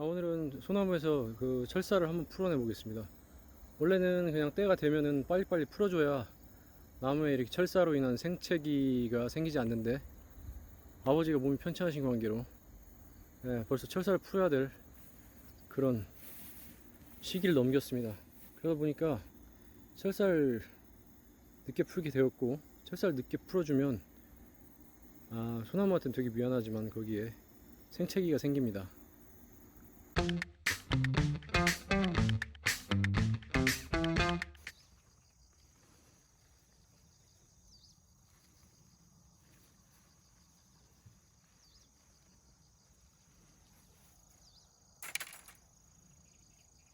아, 오늘은 소나무에서 그 철사를 한번 풀어내 보겠습니다. 원래는 그냥 때가 되면은 빨리빨리 풀어줘야 나무에 이렇게 철사로 인한 생채기가 생기지 않는데 아버지가 몸이 편찮으신 관계로 예, 벌써 철사를 풀어야 될 그런 시기를 넘겼습니다. 그러다 보니까 철사를 늦게 풀게 되었고 철사를 늦게 풀어주면 아, 소나무한테는 되게 미안하지만 거기에 생채기가 생깁니다.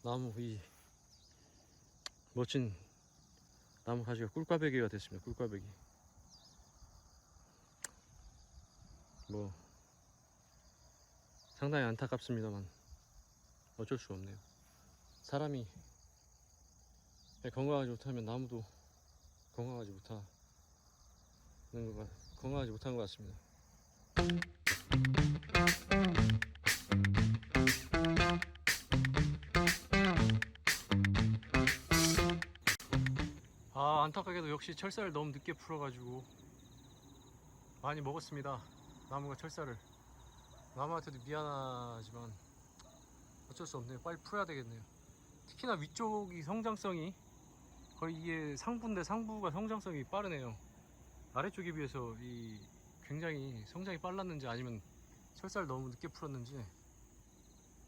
나무 이 멋진 나무 가지가 꿀꽈배기가 됐습니다. 꿀꽈배기. 뭐 상당히 안타깝습니다만 어쩔 수 없네요. 사람이 건강하지 못하면 나무도 건강하지 못하는 것 같, 건강하지 못한 것 같습니다. 아 안타깝게도 역시 철사를 너무 늦게 풀어가지고 많이 먹었습니다. 나무가 철사를 나무한테도 미안하지만 어쩔 수 없네요. 빨리 풀어야 되겠네요. 특히나 위쪽이 성장성이 거의 이게 상부인데 상부가 성장성이 빠르네요. 아래쪽에 비해서 이 굉장히 성장이 빨랐는지 아니면 철사를 너무 늦게 풀었는지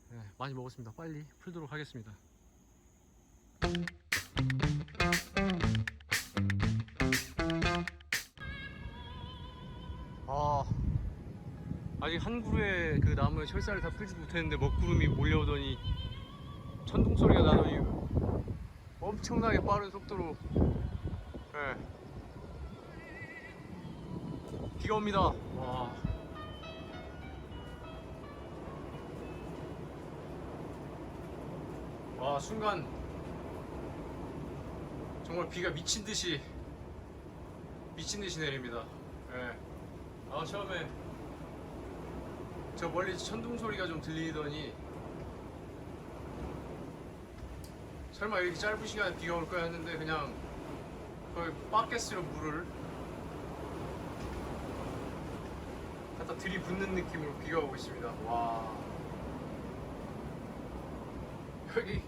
네, 많이 먹었습니다. 빨리 풀도록 하겠습니다. 아직 한 그루의 그 나무에 철사를 다 풀지 못했는데 먹구름이 몰려오더니 천둥 소리가 나더니 엄청나게 빠른 속도로 예. 비가 옵니다. 와. 와 순간 정말 비가 미친 듯이 미친 듯이 내립니다. 예. 아 처음에 저 멀리 천둥 소리가 좀 들리더니 설마 이렇게 짧은 시간에 비가 올 거야 했는데 그냥 거의 바켓으로 물을 갖다 들이붓는 느낌으로 비가 오고 있습니다. 와 여기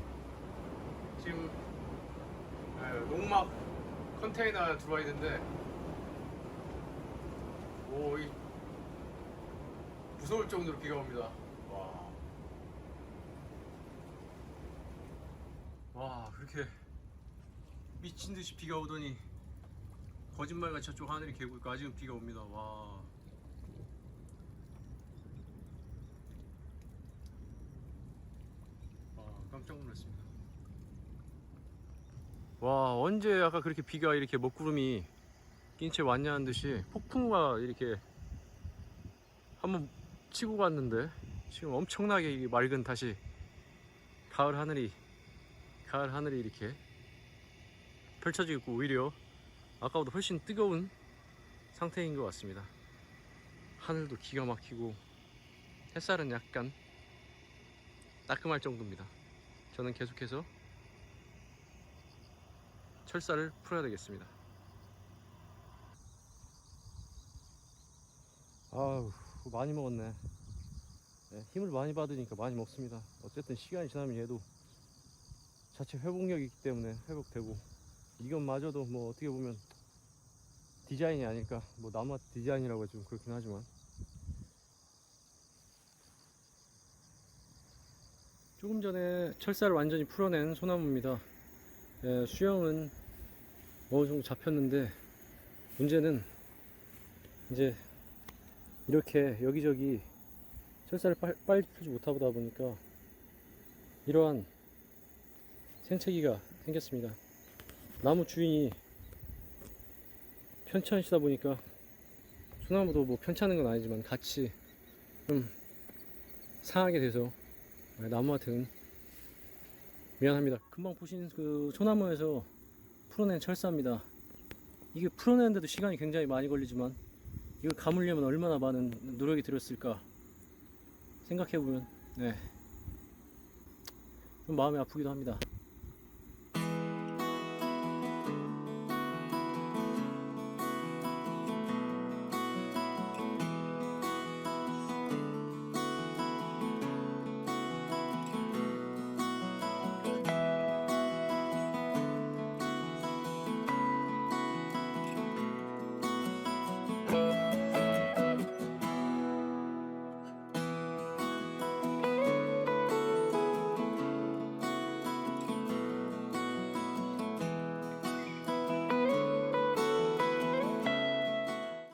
지금 예, 농막 컨테이너 들어와 있는데 오, 이 무서울 정도로 비가 옵니다. 와. 와, 그렇게 미친 듯이 비가 오더니 거짓말같이 저쪽 하늘이 개고 있고 아직은 비가 옵니다. 와. 와, 깜짝 놀랐습니다. 와, 언제 아까 그렇게 비가 이렇게 먹구름이 낀 채 왔냐는 듯이 폭풍우가 이렇게 한번 치고 갔는데 지금 엄청나게 이 맑은 다시 가을 하늘이 가을 하늘이 이렇게 펼쳐지고 있고 오히려 아까보다 훨씬 뜨거운 상태인 것 같습니다. 하늘도 기가 막히고 햇살은 약간 따끔할 정도입니다. 저는 계속해서 철사를 풀어야 되겠습니다. 아우 많이 먹었네. 네, 힘을 많이 받으니까 많이 먹습니다. 어쨌든 시간이 지나면 얘도 자체 회복력이 있기 때문에 회복되고 이건 마저도 뭐 어떻게 보면 디자인이 아닐까. 뭐 나무 디자인이라고 좀 그렇긴 하지만. 조금 전에 철사를 완전히 풀어낸 소나무입니다. 예, 수영은 어느 정도 잡혔는데 문제는 이제 이렇게 여기저기 철사를 빨, 빨리 풀지 못하다 보니까 이러한 생채기가 생겼습니다. 나무 주인이 편찮으시다 보니까 소나무도 뭐 편찮은 건 아니지만 같이 좀 상하게 돼서 나무한테는 미안합니다. 금방 보신 그 소나무에서 풀어낸 철사입니다. 이게 풀어내는데도 시간이 굉장히 많이 걸리지만 이걸 감으려면 얼마나 많은 노력이 들었을까 생각해보면 네. 좀 마음이 아프기도 합니다.